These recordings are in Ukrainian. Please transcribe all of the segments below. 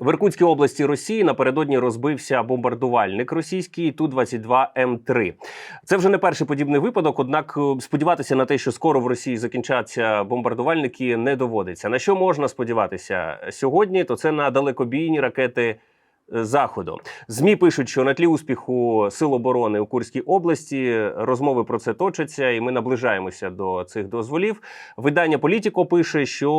В Іркутській області Росії напередодні розбився бомбардувальник російський Ту-22 М3. Це вже не перший подібний випадок. Однак е, сподіватися на те, що скоро в Росії закінчаться бомбардувальники, не доводиться. На що можна сподіватися сьогодні? То це на далекобійні ракети. Е, Заходу змі пишуть, що на тлі успіху сил оборони у Курській області розмови про це точаться, і ми наближаємося до цих дозволів. Видання Політіко пише, що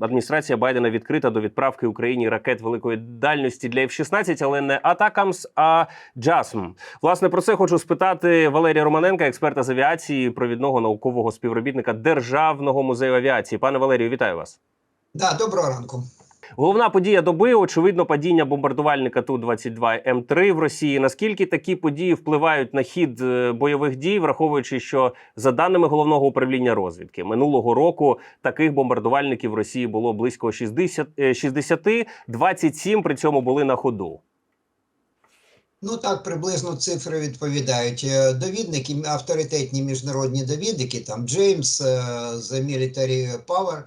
е, адміністрація Байдена відкрита до відправки Україні ракет великої дальності для F-16, але не Атакамс, а Джасм. Власне про це хочу спитати Валерія Романенка, експерта з авіації, провідного наукового співробітника Державного музею авіації. Пане Валерію, вітаю вас. Да, доброго ранку. Головна подія доби очевидно падіння бомбардувальника Ту-22 М3 в Росії. Наскільки такі події впливають на хід е, бойових дій, враховуючи, що за даними головного управління розвідки минулого року таких бомбардувальників в Росії було близько 60, е, 60 27 при цьому були на ходу. Ну так приблизно цифри відповідають. Е, Довідники, авторитетні міжнародні довідники, там Джеймс е, The Military Power, е,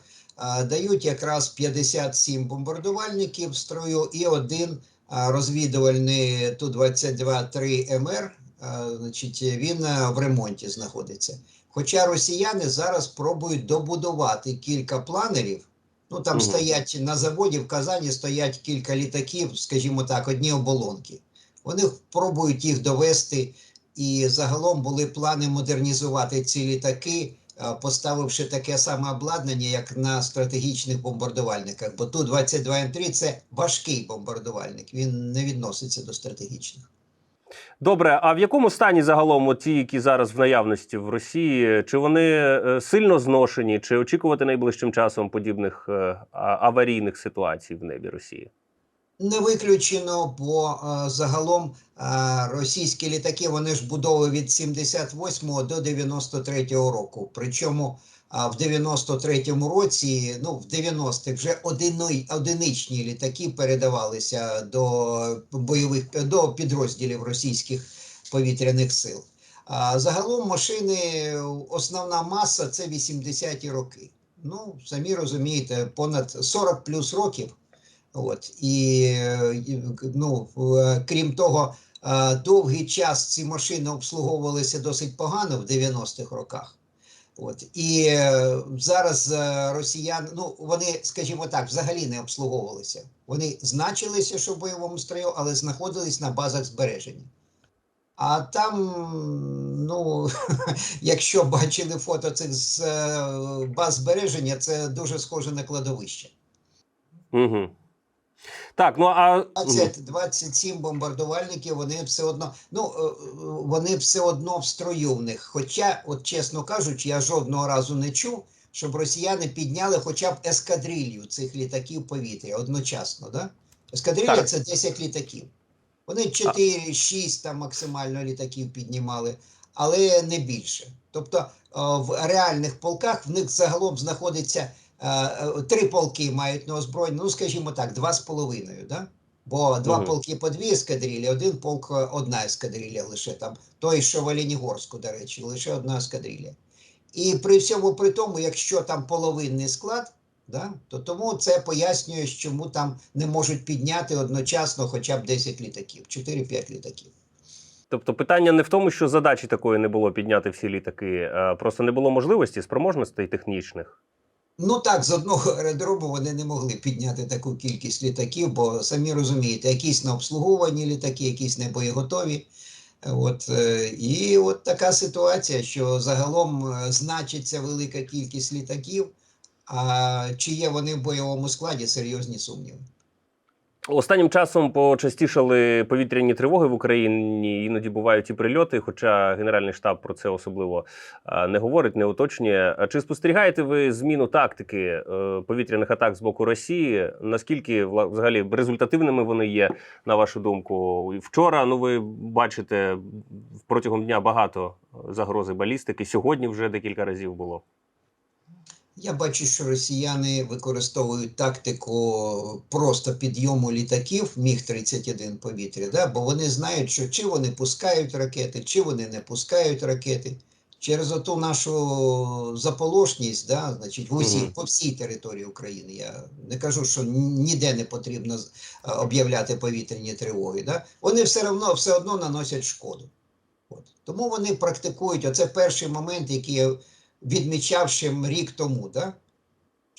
дають якраз 57 бомбардувальників в строю і один розвідувальний Ту-22-3 МР, е, значить, він в ремонті знаходиться. Хоча росіяни зараз пробують добудувати кілька планерів. Ну там Мгм. стоять на заводі в Казані стоять кілька літаків, скажімо так, одні оболонки. Вони пробують їх довести, і загалом були плани модернізувати ці літаки, поставивши таке саме обладнання, як на стратегічних бомбардувальниках. Бо ту 22 М3 це важкий бомбардувальник, він не відноситься до стратегічних. Добре, а в якому стані загалом ті, які зараз в наявності в Росії? Чи вони е, сильно зношені, чи очікувати найближчим часом подібних е, аварійних ситуацій в небі Росії? Не виключено, бо е, загалом е, російські літаки вони ж будови від 78 до 93 року. Причому а, в 93-му році, ну в 90-х вже одини, одиничні літаки передавалися до бойових до підрозділів російських повітряних сил. А загалом машини, основна маса це 80-ті роки. Ну, самі розумієте, понад 40 плюс років. От і ну, е, крім того, е, довгий час ці машини обслуговувалися досить погано в 90-х роках. От і е, зараз росіяни, ну вони, скажімо так, взагалі не обслуговувалися. Вони значилися, що в бойовому строю, але знаходились на базах збереження. А там, ну, якщо бачили фото цих з баз збереження, це дуже схоже на кладовище. Угу. Так, ну а 20, 27 бомбардувальників, вони все одно, ну, е, е, вони все одно в строю в них. Хоча, от чесно кажучи, я жодного разу не чув, щоб росіяни підняли хоча б ескадрилью цих літаків повітря одночасно. Да? Ескадрилля Так. це 10 літаків. Вони 4-6 там максимально літаків піднімали, але не більше. Тобто е, в реальних полках в них загалом знаходиться три полки мають на озброєння, ну скажімо так, два з половиною, да? Бо два Мгм. полки по дві ескадрилі, один полк е, одна ескадрилля лише там. Той, що в Оленігорську, до речі, лише одна ескадрилля. І при всьому при тому, якщо там половинний склад, да, то тому це пояснює, чому там не можуть підняти одночасно хоча б 10 літаків, 4-5 літаків. тобто питання не в тому, що задачі такої не було підняти всі літаки, а просто не було можливості, спроможностей технічних. Ну так, з одного аеродрому вони не могли підняти таку кількість літаків, бо самі розумієте, якісь на обслуговувані літаки, якісь не боєготові. От, е, і от така ситуація, що загалом е, значиться велика кількість літаків, а чи є вони в бойовому складі, серйозні сумніви. Останнім часом почастішали повітряні тривоги в Україні. Іноді бувають і прильоти, хоча Генеральний штаб про це особливо не говорить, не уточнює. Чи спостерігаєте ви зміну тактики е, повітряних атак з боку Росії? Наскільки взагалі результативними вони є, на вашу думку? Вчора, ну ви бачите, протягом дня багато загрози балістики. Сьогодні вже декілька разів було. Я бачу, що росіяни використовують тактику просто підйому літаків Міг-31 повітря, да? бо вони знають, що чи вони пускають ракети, чи вони не пускають ракети. через оту нашу заполошність, да, значить, в Мгм. по всій території України. Я не кажу, що ніде не потрібно е, об'являти повітряні тривоги. Да? Вони все одно, все одно наносять шкоду. От. Тому вони практикують. Оце перший момент, який я відмічав ще рік тому. Да?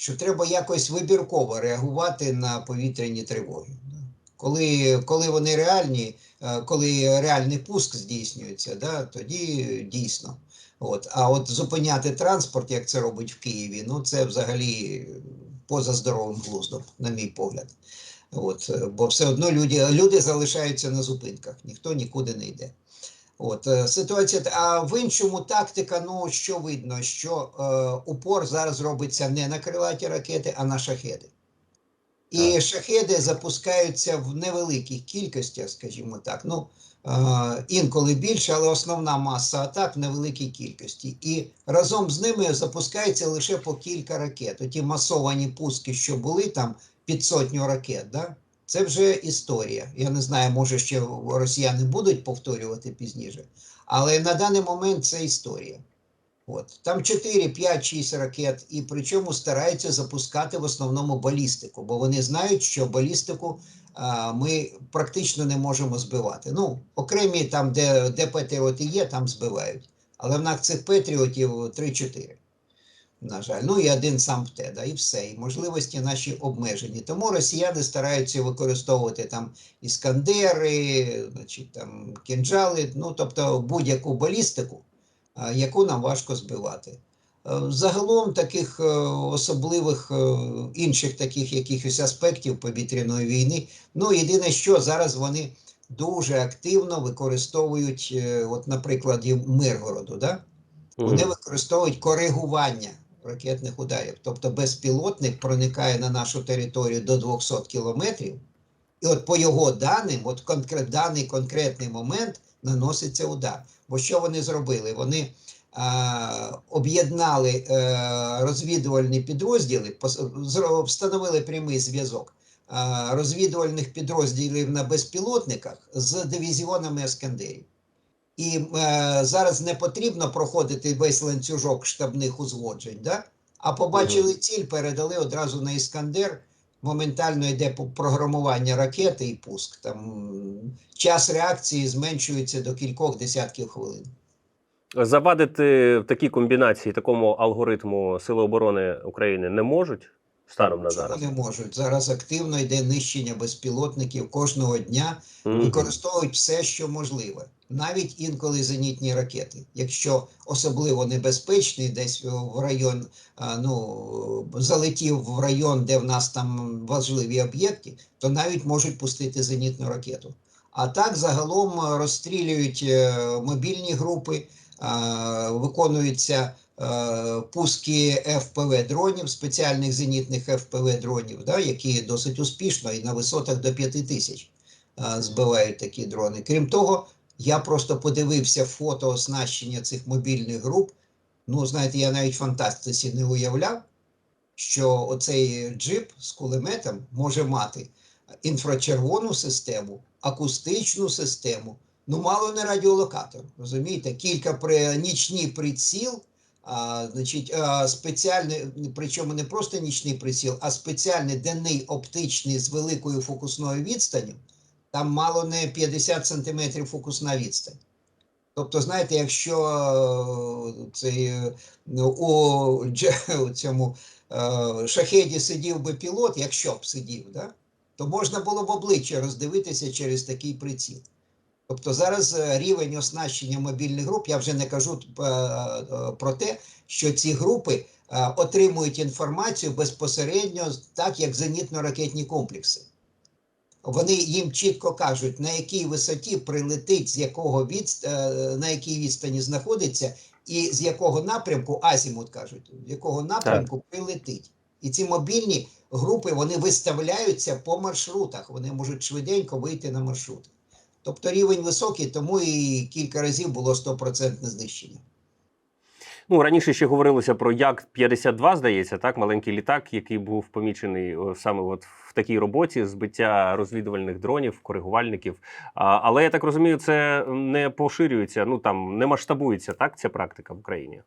що треба якось вибірково реагувати на повітряні тривоги. да. Коли, коли вони реальні, е, коли реальний пуск здійснюється, да, тоді дійсно. От. А от зупиняти транспорт, як це робить в Києві, ну це взагалі поза здоровим глуздом, на мій погляд. От, бо все одно люди, люди залишаються на зупинках, ніхто нікуди не йде. От е, ситуація, а в іншому тактика, ну що видно, що е, упор зараз робиться не на крилаті ракети, а на шахеди. І Так. шахеди запускаються в невеликих кількостях, скажімо так. Ну е, інколи більше, але основна маса атак в невеликій кількості. І разом з ними запускається лише по кілька ракет. Оті масовані пуски, що були там під сотню ракет, да? Це вже історія. Я не знаю, може ще росіяни будуть повторювати пізніше, але на даний момент це історія. От. Там 4, 5, 6 ракет, і причому стараються запускати в основному балістику, бо вони знають, що балістику а, ми практично не можемо збивати. Ну, окремі там, де, де патріоти є, там збивають. Але в нас цих патріотів 3-4. На жаль, ну і один сам ПТ, да, і все. І можливості наші обмежені. Тому росіяни стараються використовувати там іскандери, значить, там кінжали, ну тобто будь-яку балістику, яку нам важко збивати. Е, Загалом таких е, особливих е, інших таких якихось аспектів повітряної війни. Ну, єдине, що зараз вони дуже активно використовують, от, наприклад, Миргороду, да? вони використовують коригування ракетних ударів. Тобто безпілотник проникає на нашу територію до 200 кілометрів, і от по його даним, от конкрет, даний конкретний момент наноситься удар. Бо що вони зробили? Вони об'єднали е, розвідувальні підрозділи, встановили прямий зв'язок розвідувальних підрозділів на безпілотниках з дивізіонами Ескандерів. І е, зараз не потрібно проходити весь ланцюжок штабних узгоджень, да? а побачили ціль, передали одразу на Іскандер. Моментально йде програмування ракети і пуск. Там час реакції зменшується до кількох десятків хвилин. Завадити в такій комбінації, такому алгоритму Сили оборони України не можуть станом на Чому зараз. не можуть? Зараз активно йде нищення безпілотників кожного дня. Використовують все, що можливе, навіть інколи зенітні ракети. Якщо особливо небезпечний, десь в район ну залетів в район, де в нас там важливі об'єкти, то навіть можуть пустити зенітну ракету. А так загалом розстрілюють е, мобільні групи, виконуються пуски ФПВ дронів, спеціальних зенітних ФПВ дронів, да, які досить успішно і на висотах до 5 тисяч збивають такі дрони. Крім того, я просто подивився фото оснащення цих мобільних груп. Ну, знаєте, я навіть фантастиці не уявляв, що оцей джип з кулеметом може мати інфрачервону систему, акустичну систему, ну мало не радіолокатор. Розумієте, кілька при нічний приціл. А, значить, а, спеціальний, причому не просто нічний приціл, а спеціальний денний оптичний з великою фокусною відстанню, там мало не 50 сантиметрів фокусна відстань. Тобто, знаєте, якщо е, цей, ну, у, у цьому е, шахеді сидів би пілот, якщо б сидів, да, то можна було б обличчя роздивитися через такий приціл. Тобто зараз е, рівень оснащення мобільних груп, я вже не кажу е, е, про те, що ці групи отримують інформацію безпосередньо, так як зенітно-ракетні комплекси. Вони їм чітко кажуть, на якій висоті прилетить, з якого від, на якій відстані знаходиться, і з якого напрямку, азімут кажуть, з якого напрямку прилетить. І ці мобільні групи вони виставляються по маршрутах, вони можуть швиденько вийти на маршрут. Тобто рівень високий, тому і кілька разів було 100% знищення. Ну раніше ще говорилося про як 52 здається, так маленький літак, який був помічений саме от в такій роботі збиття розвідувальних дронів, коригувальників. А, але я так розумію, це не поширюється. Ну там не масштабується так ця практика в Україні.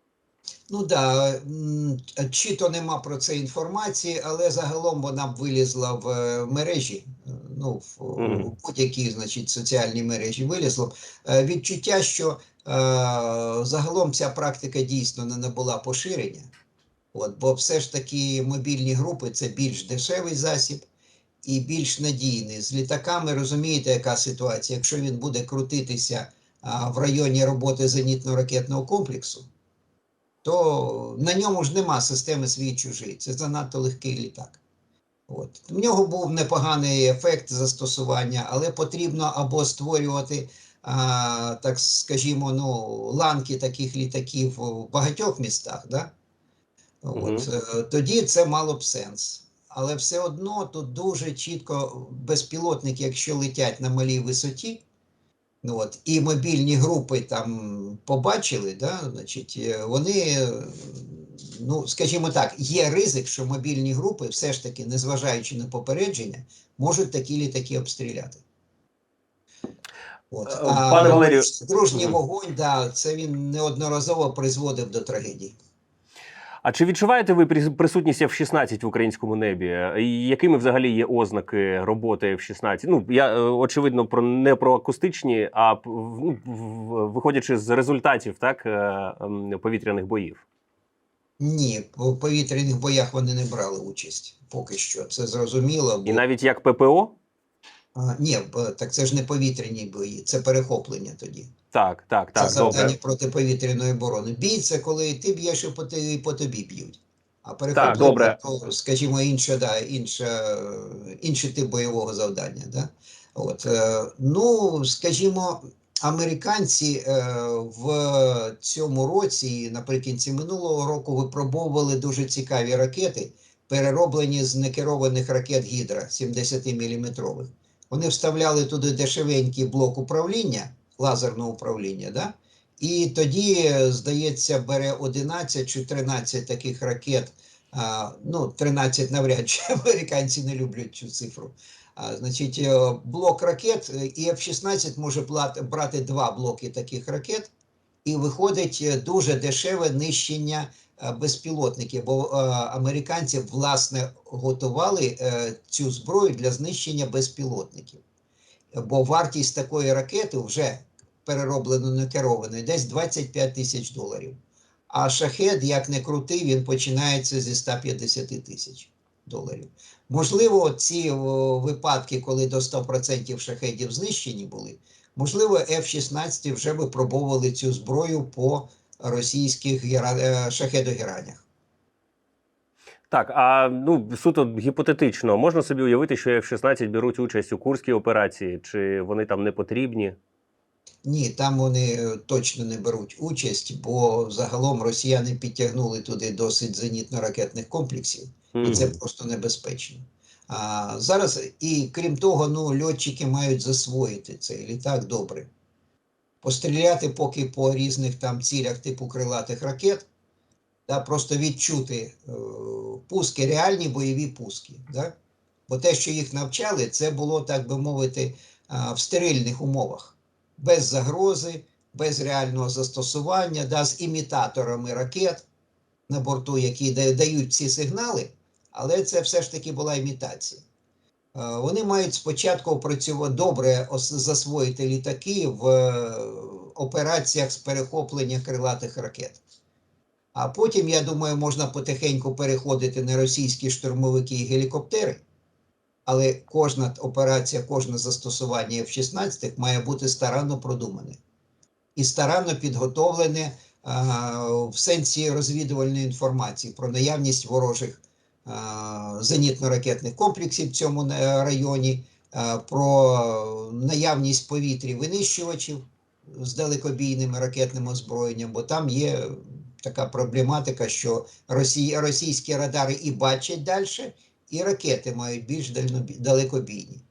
Ну да, м, чи то нема про це інформації, але загалом вона б вилізла в е, мережі, ну, в, Мгм. в будь-якій, значить, соціальній мережі вилізло. б. Е, Відчуття, що е, загалом ця практика дійсно не набула поширення, от, бо все ж таки мобільні групи це більш дешевий засіб і більш надійний. З літаками розумієте, яка ситуація? Якщо він буде крутитися а, в районі роботи зенітно-ракетного комплексу, то на ньому ж нема системи свій чужий. Це занадто легкий літак. От. В нього був непоганий ефект застосування, але потрібно або створювати, а, так скажімо, ну, ланки таких літаків в багатьох містах. Да? От. е, Тоді це мало б сенс. Але все одно тут дуже чітко безпілотники, якщо летять на малій висоті, Ну, от, і мобільні групи там побачили, да, значить, е, вони, ну, скажімо так, є ризик, що мобільні групи, все ж таки, незважаючи на попередження, можуть такі літаки обстріляти. От. Е, А Валерію, дружній вогонь, да, це він неодноразово призводив до трагедій. А чи відчуваєте ви присутність F-16 в українському небі? І якими взагалі є ознаки роботи F-16? Ну я е, очевидно про не про акустичні, а ну, виходячи з результатів так е, ем, повітряних боїв. Ні, в повітряних боях вони не брали участь поки що. Це зрозуміло. І навіть як ППО? а, ні, так це ж не повітряні бої, це перехоплення тоді. Так, так, Це завдання добре. протиповітряної оборони. Бій це коли ти б'єш і по, і по тобі б'ють. А перехоплення, добре. то, скажімо, інша, да, інша, інший тип бойового завдання. Да? От, е, ну, скажімо, американці е, в цьому році, і наприкінці минулого року, випробовували дуже цікаві ракети, перероблені з некерованих ракет Гідра 70-мм. Вони вставляли туди дешевенький блок управління, лазерного управління, да? і тоді, здається, бере 11 чи 13 таких ракет. А, ну, 13 навряд чи американці не люблять цю цифру. А, значить, е, блок ракет, і F-16 може брати два блоки таких ракет, і виходить е, дуже дешеве нищення е, безпілотників, бо американці власне готували цю зброю для знищення безпілотників. Бо вартість такої ракети вже перероблено не керованої, десь 25 тисяч доларів. А шахет, як не крутий, він починається зі 150 тисяч доларів. Можливо, ці о, випадки, коли до 100% шахедів знищені були, можливо, F-16 вже випробовували цю зброю по російських е, шахедогеранях. Так, а ну суто гіпотетично, можна собі уявити, що F-16 беруть участь у курській операції, чи вони там не потрібні? Ні, там вони е, точно не беруть участь, бо загалом росіяни підтягнули туди досить зенітно-ракетних комплексів, і це просто небезпечно. А зараз, і крім того, ну, льотчики мають засвоїти цей літак добре. Постріляти поки по різних там цілях типу крилатих ракет, да, просто відчути е, пуски, реальні бойові пуски. Да? Бо те, що їх навчали, це було, так би мовити, в стерильних умовах, без загрози, без реального застосування, да, з імітаторами ракет на борту, які дають ці сигнали, але це все ж таки була імітація. Вони мають спочатку опрацювати добре засвоїти літаки в е, операціях з перехоплення крилатих ракет. А потім, я думаю, можна потихеньку переходити на російські штурмовики і гелікоптери. Але кожна операція, кожне застосування F-16 має бути старанно продумане і старанно підготовлене а, в сенсі розвідувальної інформації про наявність ворожих зенітно-ракетних комплексів в цьому е, районі, про наявність повітрі винищувачів з далекобійним ракетним озброєнням, бо там є така проблематика, що росії, російські радари і бачать далі, і ракети мають більш дальнобі- далекобійні.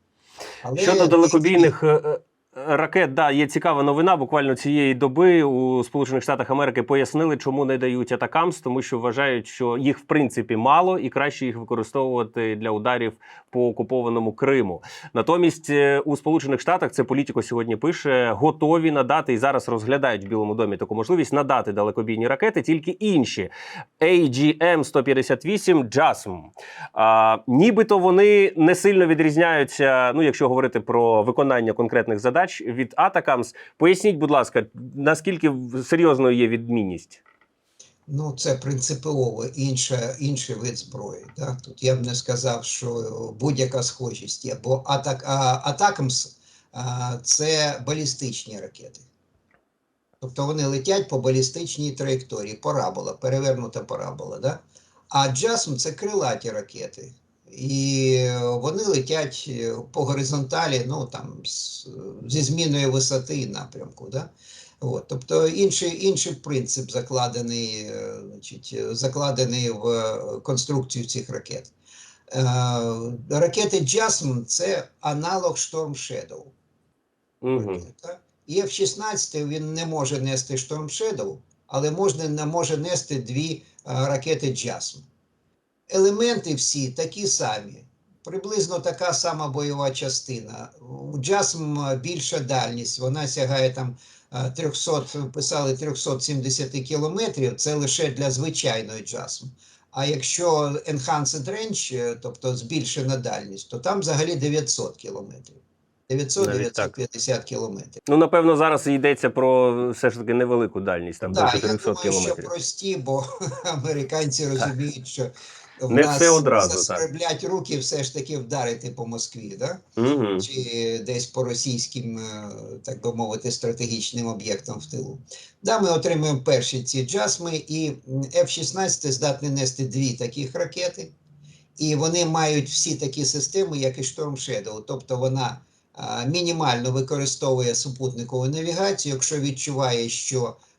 Але Щодо далекобійних е, е, ракет, да, є цікава новина. Буквально цієї доби у Сполучених Штатах Америки пояснили, чому не дають атакамс, тому що вважають, що їх в принципі мало і краще їх використовувати для ударів по окупованому Криму. Натомість е, у Сполучених Штатах це політико сьогодні пише, готові надати і зараз розглядають в Білому домі таку можливість надати далекобійні ракети, тільки інші AGM-158 JASM. А, нібито вони не сильно відрізняються. Ну, якщо говорити про виконання конкретних задач від Атакамс. Поясніть, будь ласка, наскільки серйозною є відмінність? Ну, це принципово інша, інший вид зброї. Да? Тут я б не сказав, що будь-яка схожість є, бо атак, а, атакамс а, це балістичні ракети. Тобто вони летять по балістичній траєкторії, парабола, перевернута парабола. Да? А джасм це крилаті ракети. І вони летять е, по горизонталі, ну там зі зміною висоти і напрямку. Да? От, тобто інший, інший принцип закладений, е, значить, закладений в е, конструкцію цих ракет. Е, ракети JASM – це аналог Storm Shadow. Угу. І F-16 він не може нести Storm Shadow, але можна, не може нести дві ракети JASM. Елементи всі такі самі. Приблизно така сама бойова частина. У JASM більша дальність, вона сягає там е, 300, писали 370 кілометрів, це лише для звичайної JASM. А якщо Enhanced Range, е, тобто збільшена дальність, то там взагалі 900 кілометрів. Навіть так. 900-950 кілометрів. Ну, напевно, зараз йдеться про все ж таки невелику дальність, там до Так, я 400 думаю, що кілометрів. прості, бо американці розуміють, що в Не нас все одразу, так. заскреблять руки все ж таки вдарити по Москві, да? Угу. чи десь по російським, е, так би мовити, стратегічним об'єктам в тилу. Да, ми отримуємо перші ці джасми, і м, F-16 здатний нести дві таких ракети, і вони мають всі такі системи, як і Storm Shadow, тобто вона мінімально використовує супутникову навігацію, якщо відчуває, що е,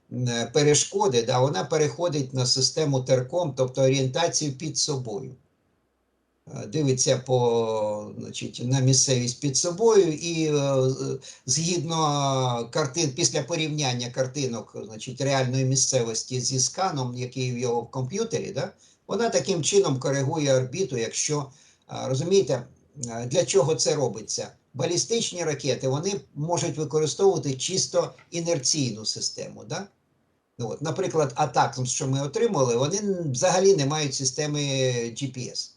перешкоди, да, вона переходить на систему терком, тобто орієнтацію під собою. Е, Дивиться по, значить, на місцевість під собою, і е, згідно картин, після порівняння картинок значить, реальної місцевості зі сканом, який в його комп'ютері, да, вона таким чином коригує орбіту, якщо е, розумієте, е, для чого це робиться? Балістичні ракети вони можуть використовувати чисто інерційну систему. Да? Ну, от, наприклад, атак, що ми отримали, вони взагалі не мають системи GPS.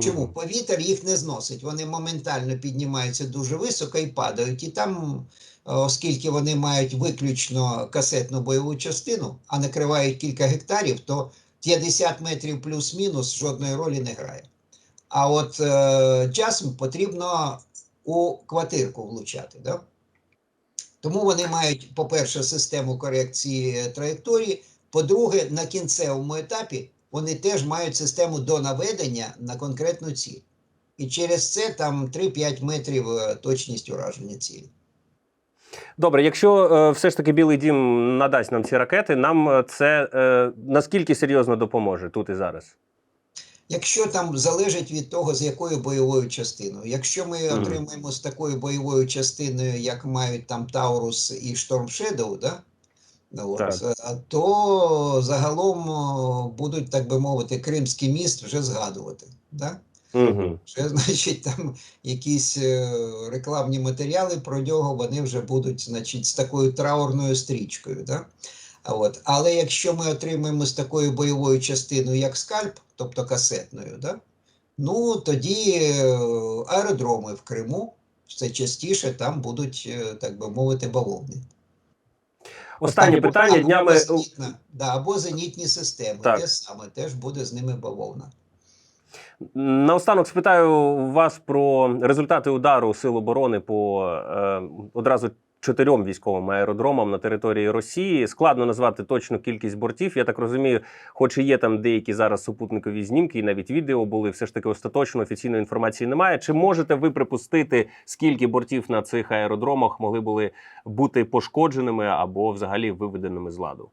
Чому? Повітря їх не зносить. Вони моментально піднімаються дуже високо і падають. І там, е, оскільки вони мають виключно касетну бойову частину, а накривають кілька гектарів, то 50 метрів плюс-мінус жодної ролі не грає. А от е, часом потрібно у квартирку влучати. Да? Тому вони мають, по-перше, систему корекції траєкторії. По-друге, на кінцевому етапі вони теж мають систему донаведення на конкретну ціль. І через це там 3-5 метрів е, точність ураження цілі. Добре, якщо е, все ж таки Білий Дім надасть нам ці ракети, нам е, це е, наскільки серйозно допоможе тут і зараз? Якщо там залежить від того, з якою бойовою частиною. Якщо ми Мгм. отримаємо з такою бойовою частиною, як мають там Таурус і Storm Shadow, да? Ну, Так. Е, то загалом будуть, так би мовити, Кримський міст вже згадувати. Да? Угу. Вже, значить, там якісь е, рекламні матеріали про нього вони вже будуть, значить, з такою траурною стрічкою. Да? От. Але якщо ми отримаємо з такою бойовою частиною, як скальп, тобто касетною, да? ну тоді е, аеродроми в Криму все частіше там будуть, е, так би мовити, бавовни. Останнє питання Або днями. зенітна, да, або зенітні системи. Так. Те саме теж буде з ними бавовна. Наостанок спитаю вас про результати удару Сил оборони по е, одразу чотирьом військовим аеродромам на території Росії. Складно назвати точну кількість бортів. Я так розумію, хоч і є там деякі зараз супутникові знімки, і навіть відео були. Все ж таки остаточно офіційної інформації немає. Чи можете ви припустити, скільки бортів на цих аеродромах могли були бути пошкодженими або взагалі виведеними з ладу?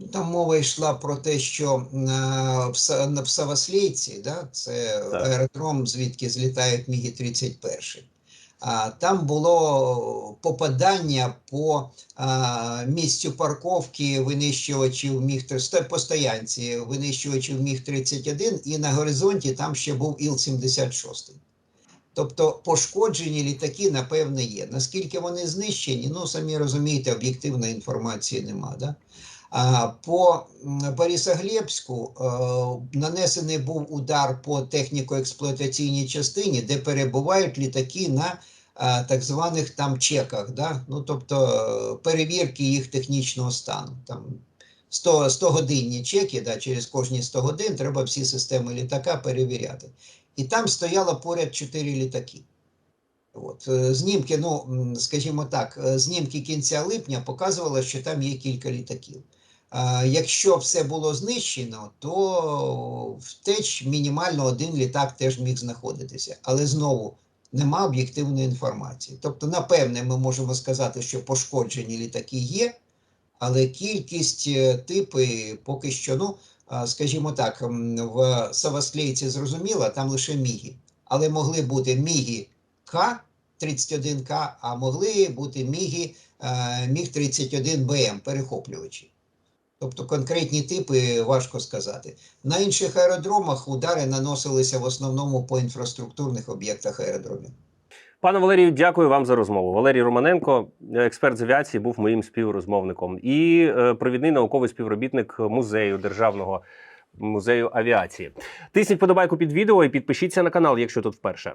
Ну, Там мова йшла про те, що е, в, на- в да, це Так. аеродром, звідки злітають Міги 31. Там було попадання по місцю парковки винищувачів міг по стоянці винищувачів міг 31 і на горизонті там ще був Іл-76. Тобто пошкоджені літаки, напевне, є. Наскільки вони знищені, ну самі розумієте, об'єктивної інформації нема. Да? По Борисоглебську е, нанесений був удар по техніко-експлуатаційній частині, де перебувають літаки на е, так званих там чеках, да? ну, тобто е, перевірки їх технічного стану. Там 100, 100 годинні чеки, да, через кожні 100 годин треба всі системи літака перевіряти. І там стояло поряд 4 літаки. От, знімки, ну, скажімо так, знімки кінця липня показували, що там є кілька літаків. Якщо все було знищено, то втеч мінімально один літак теж міг знаходитися. Але знову нема об'єктивної інформації. Тобто, напевне, ми можемо сказати, що пошкоджені літаки є, але кількість, е, типи поки що, ну, скажімо так, в Савасклейці зрозуміло, там лише міги. Але могли бути міги К 31К, а могли бути міги е, міг 31 БМ, перехоплювачі. Тобто конкретні типи важко сказати. На інших аеродромах удари наносилися в основному по інфраструктурних об'єктах аеродромів. Пане Валерію, дякую вам за розмову. Валерій Романенко, експерт з авіації, був моїм співрозмовником і е, провідний науковий співробітник музею державного музею авіації. Тисніть подобайку під відео і підпишіться на канал, якщо тут вперше.